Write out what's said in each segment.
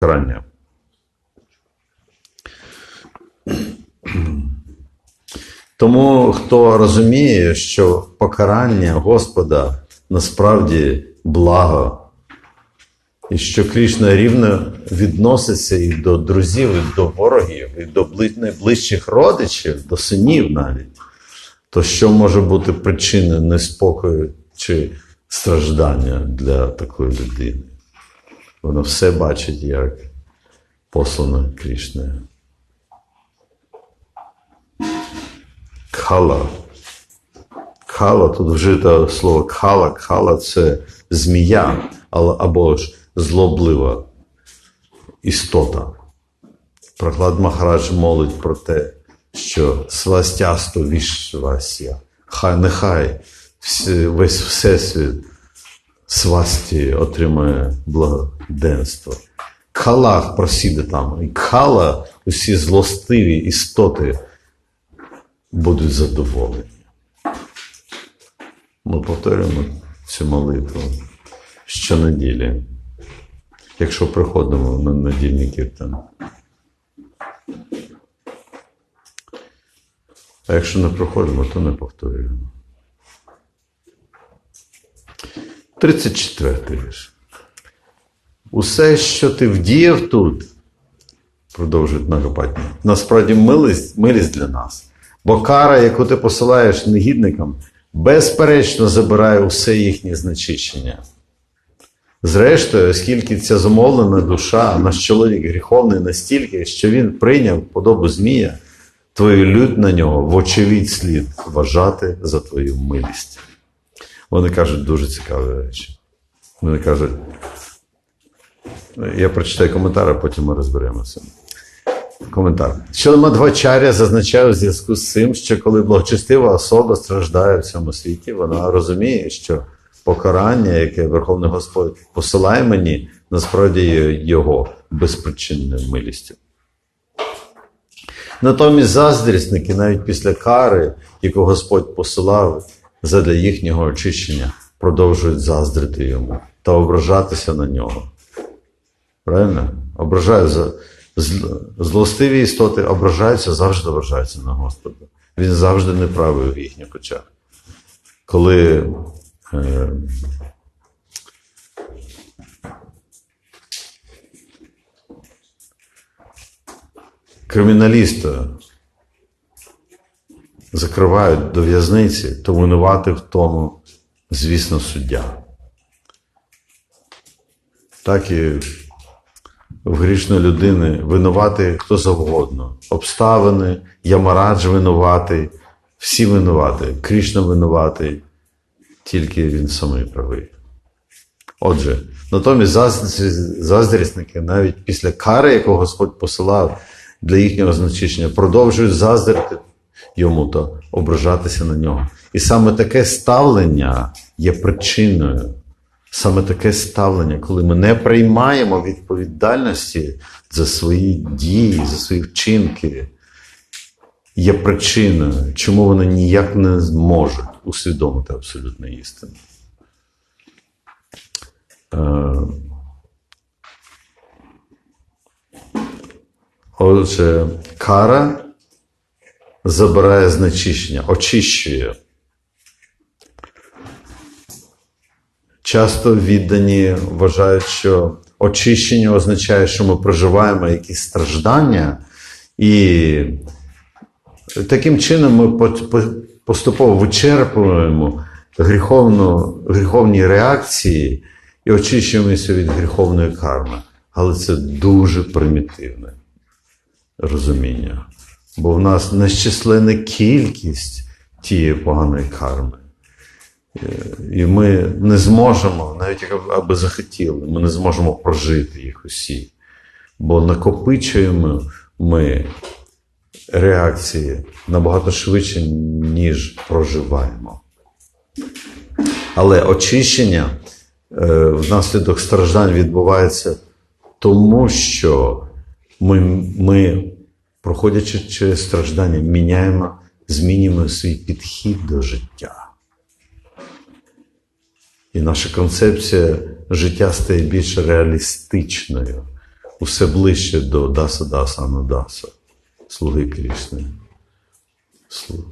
покарання. Тому хто розуміє, що покарання Господа насправді благо, і що Крішна рівно відноситься і до друзів, і до ворогів, і до найближчих родичів, до синів навіть, то що може бути причиною неспокою чи страждання для такої людини? Воно все бачить як послано Крішнею. Кхала. Кхала, тут вжито слово кхала. Кхала це змія або ж злоблива істота. Прохлад Махарадж молить про те, що свастясто вішвасya. Хай нехай весь Всесвіт свасті отримує благоденство. Калах просіде там. І кала, усі злостиві істоти будуть задоволені. Ми повторюємо цю молитву щонеділі, якщо приходимо на недільний кіртан. А якщо не приходимо, то не повторюємо. 34 вірш. Усе, що ти вдіяв тут, продовжують Нагапатні, насправді милість, милість для нас. Бо кара, яку ти посилаєш негідникам, безперечно забирає усе їхнє значищення. Зрештою, оскільки ця замовлена душа, наш чоловік гріховний настільки, що він прийняв подобу Змія, твою лють на нього, вочевидь слід вважати за твою милість. Вони кажуть дуже цікаві речі. Вони кажуть, я прочитаю коментар, а потім ми розберемося. Коментар. Що Мадвачаря зазначає у зв'язку з цим, що коли благочестива особа страждає в цьому світі, вона розуміє, що покарання, яке Верховний Господь посилає мені, насправді його безпричинною милістю. Натомість заздрісники навіть після кари, яку Господь посилав задля їхнього очищення, продовжують заздрити йому та ображатися на нього. Правильно? Ображають злостиві істоти ображаються, завжди ображаються на Господа. Він завжди неправий в їхніх очах. Коли е, криміналіста закривають до в'язниці, то винувати в тому, звісно, суддя. Так і в грішної людини винувати хто завгодно. Обставини, Ямарадж винуватий, всі винуваті, Крішна винуватий, тільки він самий правий. Отже, натомість заздрісники навіть після кари, яку Господь посилав для їхнього значення, продовжують заздрити йому то ображатися на нього. І саме таке ставлення є причиною Саме таке ставлення, коли ми не приймаємо відповідальності за свої дії, за свої вчинки, є причиною, чому вони ніяк не зможуть усвідомити абсолютну істину. Е, отже, кара забирає знечищення, очищує. Часто віддані вважають, що очищення означає, що ми проживаємо якісь страждання, і таким чином ми поступово вичерпуємо гріховну, гріховні реакції і очищуємося від гріховної карми. Але це дуже примітивне розуміння. Бо в нас нещисленна кількість тієї поганої карми. І ми не зможемо, навіть аби захотіли, ми не зможемо прожити їх усі. Бо накопичуємо ми реакції набагато швидше, ніж проживаємо. Але очищення е, внаслідок страждань відбувається тому, що ми, ми, проходячи через страждання, міняємо, змінюємо свій підхід до життя. І наша концепція життя стає більш реалістичною. усе ближче до Даса Даса Анудаса, слуги Крішни. Слух,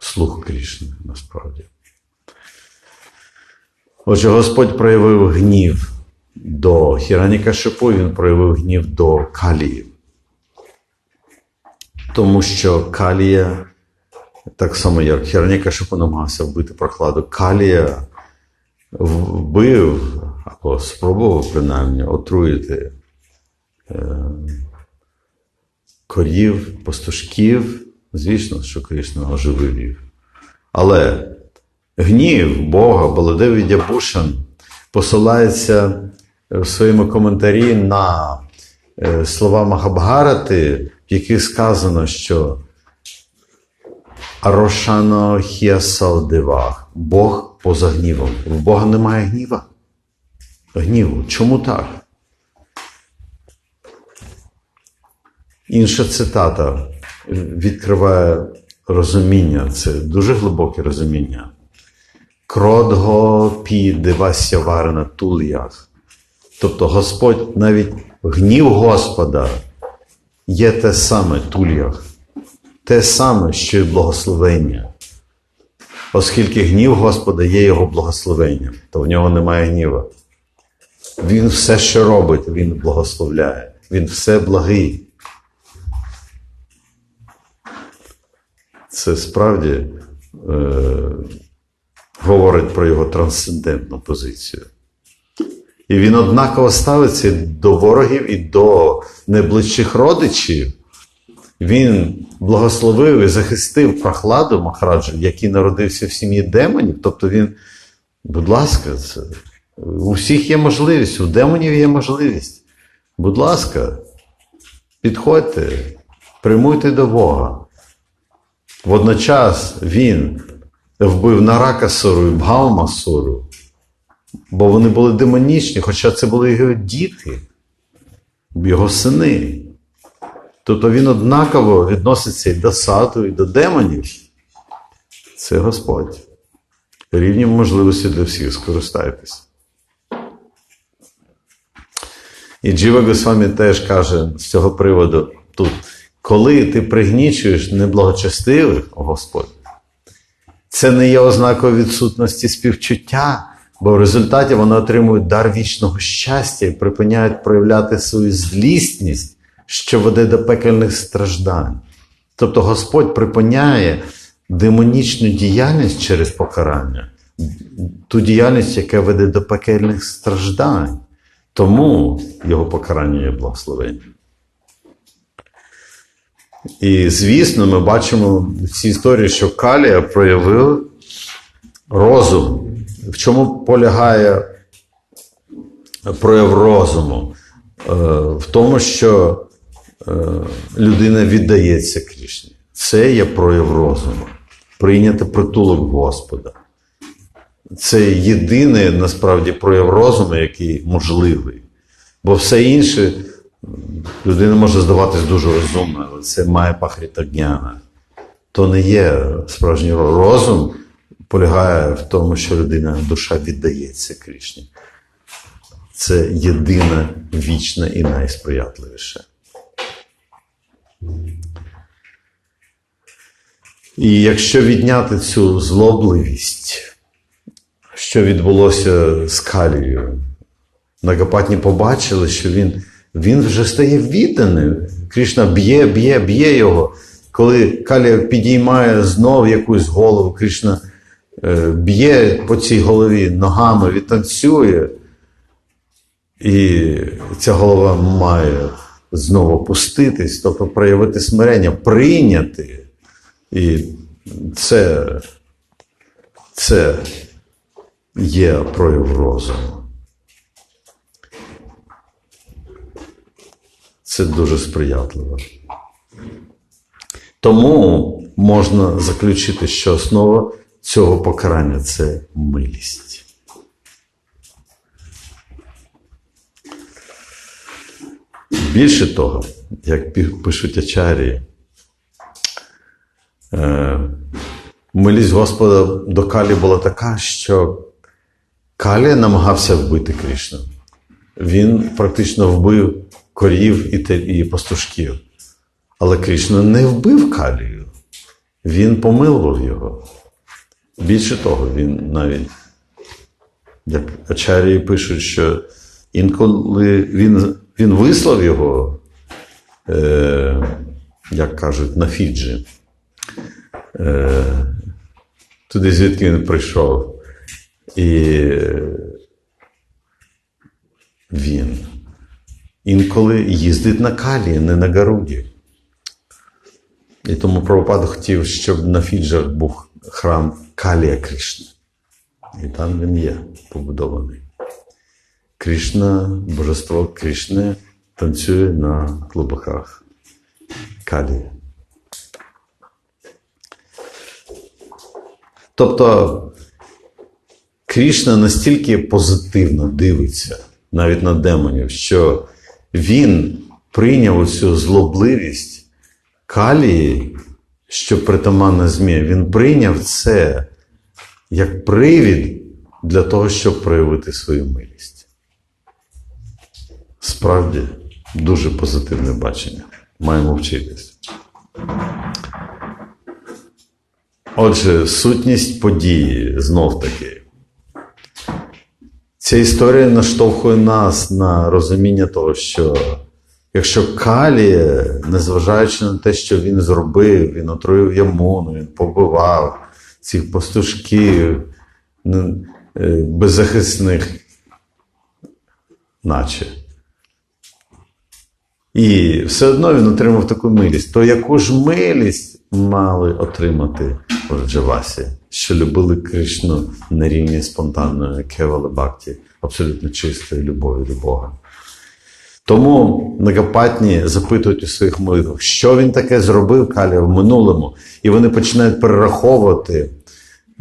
слух, Крішни, насправді. Отже, Господь проявив гнів до Хіраніка Шипу, він проявив гнів до Калії. Тому що Калія, так само як Хіраніка Шипу намагався вбити прохладу, Калія вбив або спробував принаймні отруїти е, корів, пастушків. Звісно, що Кришна оживив їх. Але гнів Бога, Баладеві Дябушин, посилається в своєму коментарі на е, слова Махабгарати, в яких сказано, що Арошано Хіасалдивах, Бог поза гнівом. В Бога немає гніва. Гніву. Чому так? Інша цитата відкриває розуміння, це дуже глибоке розуміння. Кродго пі дивася варена тульях. Тобто Господь, навіть гнів Господа є те саме тульях, те саме, що й благословення. Оскільки гнів Господа є його благословенням, то в нього немає гніва. Він все, що робить, він благословляє. Він все благий. Це справді е, говорить про його трансцендентну позицію. І він однаково ставиться до ворогів і до найближчих родичів. Він благословив і захистив прохладу Махараджа, який народився в сім'ї демонів. Тобто він, будь ласка, це, у всіх є можливість, у демонів є можливість. Будь ласка, підходьте, приймуйте до Бога. Водночас він вбив Наракасуру і Бхаумасуру, бо вони були демонічні, хоча це були його діти, його сини. Тобто він однаково відноситься і до саду, і до демонів. Це Господь. Рівні можливості для всіх скористайтесь. І Джива Госвамі теж каже з цього приводу тут. Коли ти пригнічуєш неблагочестивих, Господь, це не є ознакою відсутності співчуття, бо в результаті вони отримують дар вічного щастя і припиняють проявляти свою злісність, що веде до пекельних страждань. Тобто Господь припиняє демонічну діяльність через покарання, ту діяльність, яка веде до пекельних страждань. Тому його покарання є благословенням. І, звісно, ми бачимо в цій історії, що Калія проявив розум. В чому полягає прояв розуму? Е, в тому, що е, людина віддається Крішні. Це є прояв розуму. Прийняти притулок Господа. Це єдиний насправді прояв розуму, який можливий. Бо все інше людина може здаватись дуже розумною, але це має пахріта гняна. То не є справжній розум, полягає в тому, що людина душа віддається Крішні. Це єдине вічне і найсприятливіше. І якщо відняти цю злобливість, що відбулося з Калією, Нагапатні побачили, що він він вже стає відданим. Кришна б'є, б'є, б'є його. Коли Калія підіймає знов якусь голову, Кришна е, б'є по цій голові ногами, відтанцює. І ця голова має знову опуститись, тобто проявити смирення, прийняти. І це, це є прояв розуму. Це дуже сприятливо. Тому можна заключити, що основа цього покарання це милість. Більше того, як пишуть Ачарії, е, милість Господа до Калі була така, що Калі намагався вбити Кришну. Він практично вбив корів і, пастушків. Але Кришна не вбив Калію. Він помилував його. Більше того, він навіть, як Ачарії пишуть, що інколи він, він вислав його, е, як кажуть, на Фіджі. Е, туди, звідки він прийшов. І він інколи їздить на калі, не на Гаруді. І тому Прабхупада хотів, щоб на Фіджах був храм Калія Кришни. І там він є побудований. Кришна, божество Кришни танцює на клубаках Калії. Тобто Крішна настільки позитивно дивиться навіть на демонів, що він прийняв цю злобливість калії, що притаманна змія, він прийняв це як привід для того, щоб проявити свою милість. Справді, дуже позитивне бачення. Маємо вчитись. Отже, сутність події знов таки. Ця історія наштовхує нас на розуміння того, що якщо Калі, незважаючи на те, що він зробив, він отруїв Ямону, він побивав цих пастушків е, беззахисних, наче. І все одно він отримав таку милість. То яку ж милість мали отримати Джавасі, що любили Кришну на рівні спонтанної кевали бхакті, абсолютно чистої любові до Бога. Тому Нагапатні запитують у своїх молитвах, що він таке зробив Калія в минулому, і вони починають перераховувати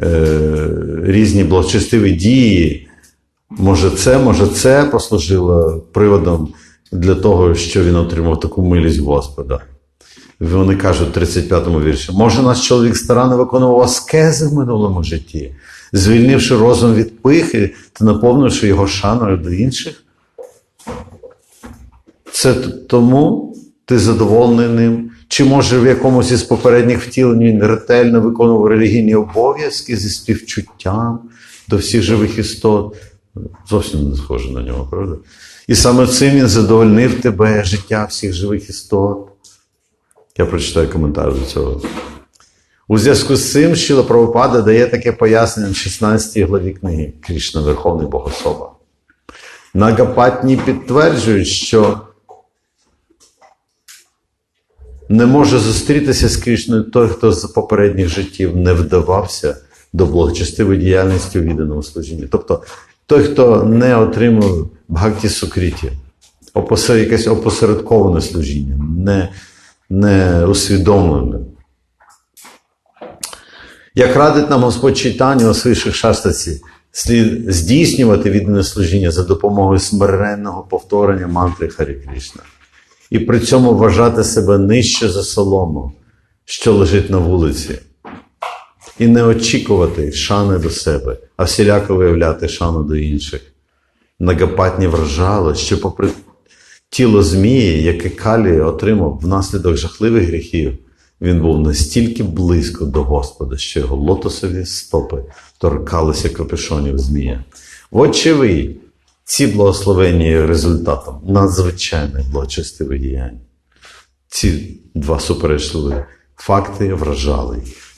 е, різні благочестиві дії. Може, це, може, це послужило приводом для того, що він отримав таку милість Господа. Вони кажуть в 35-му вірші: може, наш чоловік старанно виконував аскези в минулому житті, звільнивши розум від пихи та наповнивши його шаною до інших? Це тому ти задоволений ним? Чи може в якомусь із попередніх втілень він ретельно виконував релігійні обов'язки зі співчуттям до всіх живих істот? Зовсім не схоже на нього, правда? І саме цим він задовольнив тебе, життя всіх живих істот. Я прочитаю коментар до цього. У зв'язку з цим Шіла Правопада дає таке пояснення в 16 главі книги Крішна Верховний Богособа. Нагапатні підтверджують, що не може зустрітися з Крішною той, хто з попередніх життів не вдавався до благочестивої діяльності у відданому служінні. Тобто той, хто не отримав бхакті сукріті, якесь опосередковане служіння, не, не усвідомлене. Як радить нам Господь Чайтані у своїх шастаці, слід здійснювати віддане служіння за допомогою смиренного повторення мантри Харі Кришна. І при цьому вважати себе нижче за солому, що лежить на вулиці. І не очікувати шани до себе, а всіляко виявляти шану до інших. Нагапатні вражало, що попри тіло змії, яке Калі отримав внаслідок жахливих гріхів, він був настільки близько до Господа, що його лотосові стопи торкалися капюшонів змія. Вочевидь, ці благословення є результатом надзвичайних благочестивих діянь. Ці два суперечливі факти вражали їх.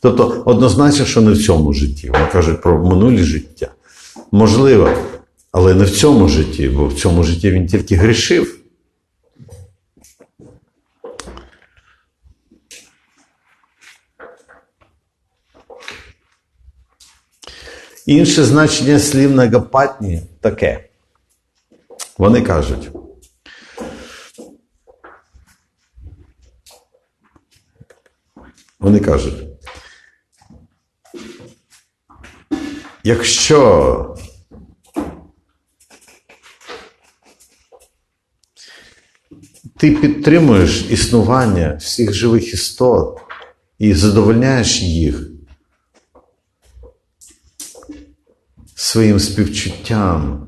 Тобто, однозначно, що не в цьому житті. Вони кажуть про минулі життя. Можливо, але не в цьому житті, бо в цьому житті він тільки грішив. Інше значення слів нагапатні таке. Вони кажуть. Вони кажуть. Якщо ти підтримуєш існування всіх живих істот і задовольняєш їх своїм співчуттям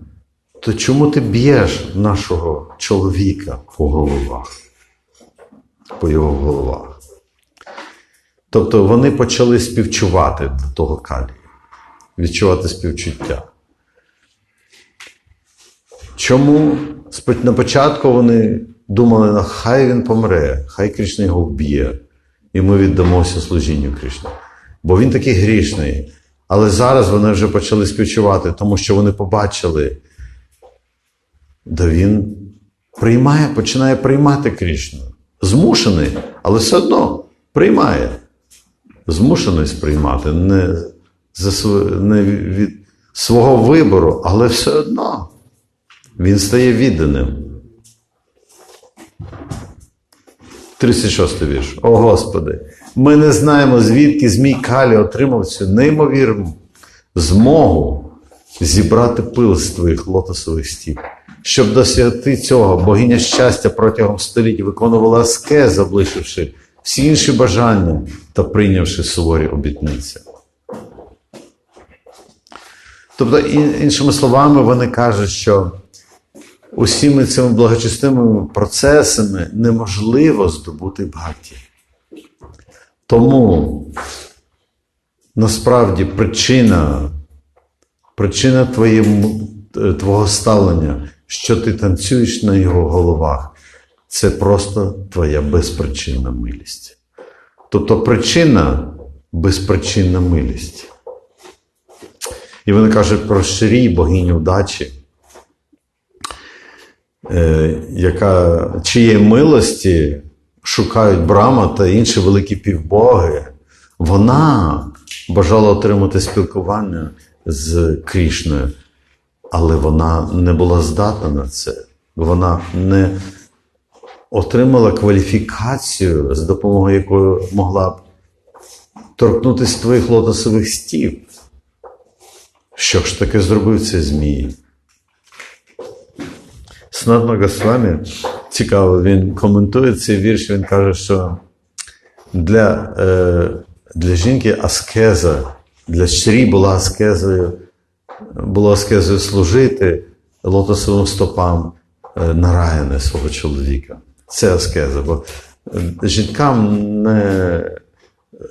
то чому ти б'єш нашого чоловіка по головах? По його головах? Тобто вони почали співчувати до того калію, відчувати співчуття. Чому на початку вони думали, «Ну, хай він помре, хай Кришна його вб'є, і ми віддамося служінню Кришні. Бо він такий грішний. Але зараз вони вже почали співчувати, тому що вони побачили, де він приймає, починає приймати Кришну. Змушений, але все одно приймає. Змушений сприймати не, за, не від свого вибору, але все одно він стає відданим. 36 вірш. О Господи, ми не знаємо, звідки Змій Калі отримав цю неймовірну змогу зібрати пил з твоїх лотосових стіп. Щоб досягти цього, богиня щастя протягом століть виконувала аскез, залишивши всі інші бажання та прийнявши суворі обітниці. Тобто, іншими словами, вони кажуть, що усіми цими благочестивими процесами неможливо здобути бхакті. Тому насправді причина, причина твоєму, твого ставлення, що ти танцюєш на його головах, це просто твоя безпричинна милість. Тобто причина безпричинна милість. І вони кажуть про Ширі, богиню удачі, е, яка чиєї милості шукають Брама та інші великі півбоги. Вона бажала отримати спілкування з Крішною, але вона не була здатна на це. Вона не отримала кваліфікацію, з допомогою якої могла б торкнутися твоїх лотосових стів. Що ж таке зробив цей Змій? Снадно Госвамі, цікаво, він коментує цей вірш, він каже, що для е, для жінки аскеза, для Шрі була аскезою, було аскезою служити лотосовим стопам е, нараяне свого чоловіка. Це аскеза. Бо е, жінкам не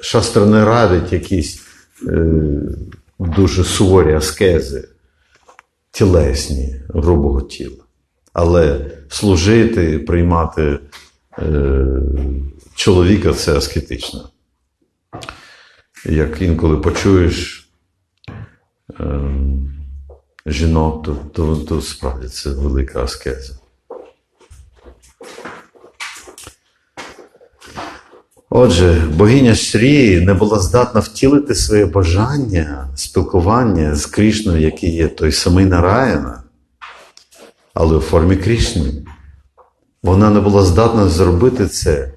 шастра не радить якісь дуже суворі аскези, тілесні, грубого тіла. Але служити, приймати е, чоловіка це аскетично. Як інколи почуєш е, жінок, то, то, то справді це велика аскеза. Отже, богиня Шрі не була здатна втілити своє бажання, спілкування з Крішною, який є той самий Нараяна, але у формі Крішни. Вона не була здатна зробити це,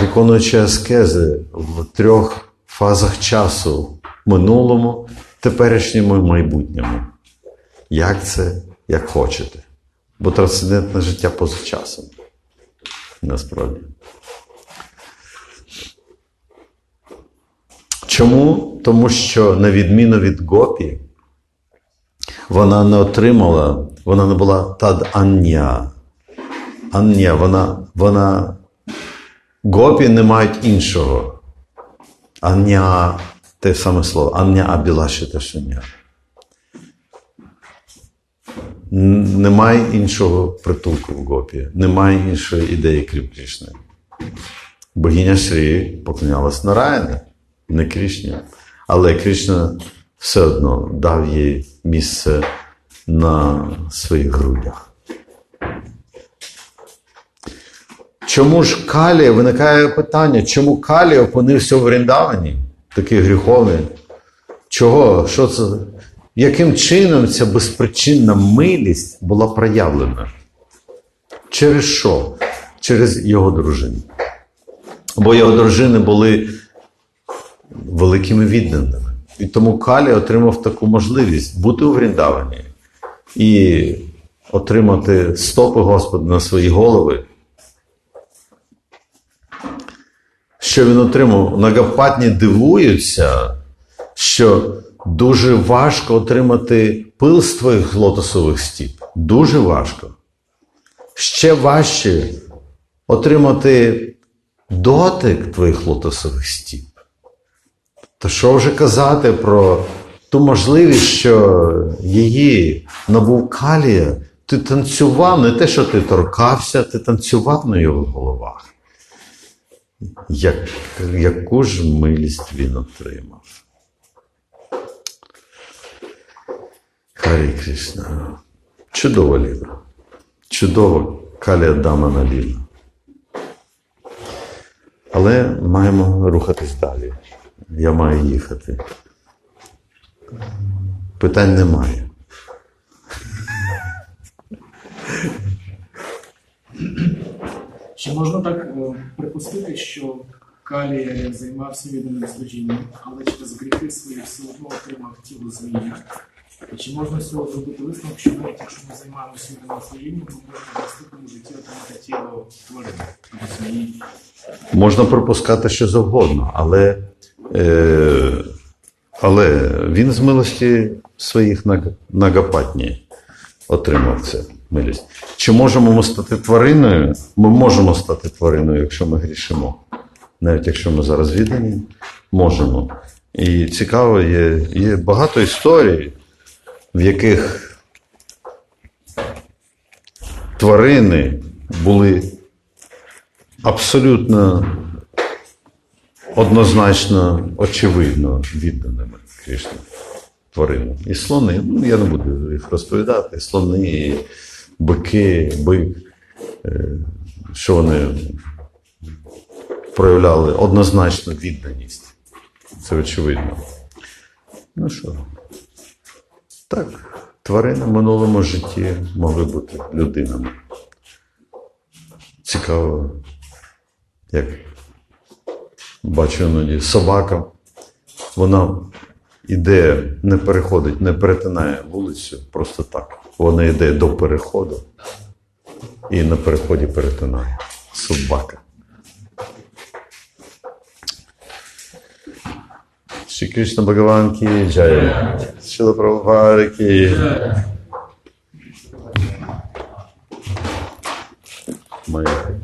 виконуючи аскези в трьох фазах часу минулому, теперішньому і майбутньому. Як це, як хочете. Бо трансцендентне життя поза часом насправді. Чому? Тому що, на відміну від Гопі, вона не отримала, вона не була тад Ання. Ання, вона, вона Гопі не мають іншого. Ання те саме слово, Ання Абілаші Ташиня немає іншого притулку в гопі, немає іншої ідеї, крім Крішни. Богиня Шрі поклонялась Нараяні, не Крішні. Але Крішна все одно дав їй місце на своїх грудях. Чому ж Калі виникає питання, чому Калі опинився в Ріндавані, такий гріховний? Чого? Що це? яким чином ця безпричинна милість була проявлена? Через що? Через його дружину. Бо його дружини були великими відданими. І тому Калі отримав таку можливість бути у Вріндавані і отримати стопи Господа на свої голови. Що він отримав? Нагапатні дивуються, що Дуже важко отримати пил з твоїх лотосових стіп. Дуже важко. Ще важче отримати дотик твоїх лотосових стіп. То що вже казати про ту можливість, що її набув калія, ти танцював, не те, що ти торкався, ти танцював на його головах. Як, яку ж милість він отримав. Харі Кришна. Чудова ліна. Чудова калія дама на ліна. Але маємо рухатись далі. Я маю їхати. Питань немає. Чи можна так е, припустити, що Калія займався відданим служінням, але через гріхи свої все одно отримав тіло змія? І чи можна з цього зробити висновок, що навіть якщо ми займаємося відданим служінням, ми можемо в наступному житті отримати тіло тварини? Можна пропускати що завгодно, але, е, але він з милості своїх наг- нагапатні отримав це милість. Чи можемо ми стати твариною? Ми можемо стати твариною, якщо ми грішимо. Навіть якщо ми зараз віддані, можемо. І цікаво, є, є багато історій, в яких тварини були абсолютно однозначно, очевидно відданими Кришні тваринам. І слони, ну я не буду їх розповідати, слони, бики, бик, е, що вони проявляли однозначно відданість. Це очевидно. Ну що, так, тварини в минулому житті могли бути людинами. Цікаво, як бачу іноді собака, вона іде, не переходить, не перетинає вулицю просто так. Вона йде до переходу і на переході перетинає. Собака. श्री कृष्ण भगवान की जय। शिल प्रभार की मैं